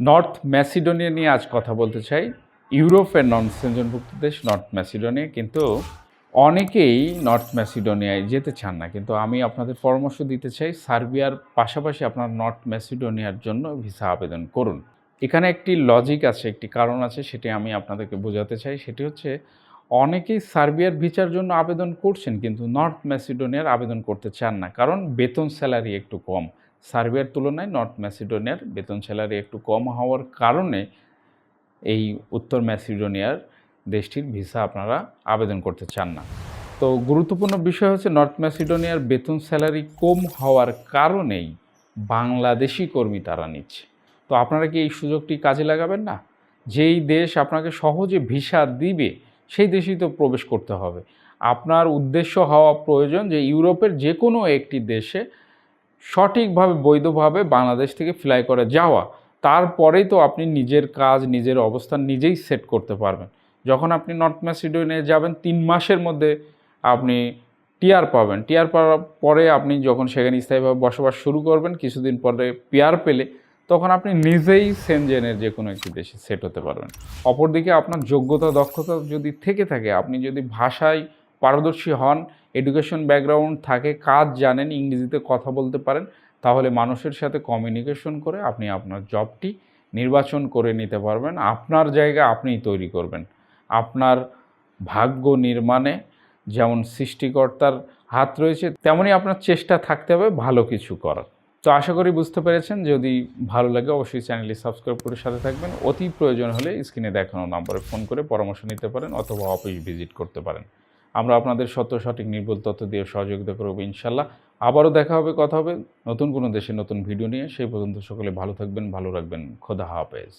North Macedonia নিয়ে আজ কথা বলতে চাই। ইউরোপের নন সেঞ্জনভুক্ত দেশ নর্থ ম্যাসিডোনিয়া, কিন্তু অনেকেই নর্থ ম্যাসিডোনিয়ায় যেতে চান না। কিন্তু আমি আপনাদের পরামর্শ দিতে চাই, সার্বিয়ার পাশাপাশি আপনার নর্থ ম্যাসিডোনিয়ার জন্য ভিসা আবেদন করুন। এখানে একটি লজিক আছে, একটি কারণ আছে, সেটি আমি আপনাদেরকে বোঝাতে চাই। সেটি হচ্ছে, অনেকেই সার্বিয়ার ভিসার জন্য আবেদন করছেন, কিন্তু নর্থ ম্যাসিডোনিয়ার আবেদন করতে চান না। কারণ বেতন স্যালারি একটু কম। সার্বিয়ার তুলনায় নর্থ ম্যাসিডোনিয়ার বেতন স্যালারি একটু কম হওয়ার কারণে এই উত্তর ম্যাসিডোনিয়ার দেশটির ভিসা আপনারা আবেদন করতে চান না। তো গুরুত্বপূর্ণ বিষয় হচ্ছে নর্থ ম্যাসিডোনিয়ার বেতন স্যালারি কম হওয়ার কারণেই বাংলাদেশি কর্মী তারা নিচ্ছে। তো আপনারা কি এই সুযোগটি কাজে লাগাবেন না? যেই দেশ আপনাকে সহজে ভিসা দিবে, সেই দেশেই তো প্রবেশ করতে হবে। আপনার উদ্দেশ্য হওয়া প্রয়োজন যে ইউরোপের যে কোনো একটি দেশে সঠিকভাবে, বৈধভাবে বাংলাদেশ থেকে ফ্লাই করে যাওয়া, তারপরেই তো আপনি নিজের কাজ, নিজের অবস্থান নিজেই সেট করতে পারবেন। যখন আপনি নর্থ ম্যাসিডোনিয়া যাবেন, তিন মাসের মধ্যে আপনি টিআর পাবেন। টিআর পাওয়ার পরে আপনি যখন সেখানে স্থায়ীভাবে বসবাস শুরু করবেন, কিছুদিন পরে পিআর পেলে, তখন আপনি নিজেই সেনজেনের যে কোনো একটি দেশে সেট হতে পারবেন। অপরদিকে আপনার যোগ্যতা, দক্ষতা যদি থেকে থাকে, আপনি যদি ভাষায় পারদর্শী হন এডুকেশন ব্যাকগ্রাউন্ড থাকে, কাজ জানেন, ইংরেজিতে কথা বলতে পারেন, তাহলে মানুষের সাথে কমিউনিকেশন করে আপনি আপনার জবটি নির্বাচন করে নিতে পারবেন। আপনার জায়গা আপনিই তৈরি করবেন। আপনার ভাগ্য নির্মাণে যেমন সৃষ্টিকর্তার হাত রয়েছে, তেমনই আপনার চেষ্টা থাকতে হবে ভালো কিছু করার। তো আশা করি বুঝতে পেরেছেন। যদি ভালো লাগে অবশ্যই চ্যানেলটি সাবস্ক্রাইব করে সাথে থাকবেন। অতি প্রয়োজন হলে স্ক্রিনে দেখানো নম্বরে ফোন করে পরামর্শ নিতে পারেন অথবা অফিস ভিজিট করতে পারেন। আমরা আপনাদের সত্য, সঠিক, নির্ভুল তথ্য দিয়ে সহযোগিতা করব ইনশাল্লাহ। আবারও দেখা হবে, কথা হবে। নতুন কোনো দেশে নতুন ভিডিও নিয়ে, সেই পর্যন্ত সকলে ভালো থাকবেন, ভালো রাখবেন। খোদা হাফেজ।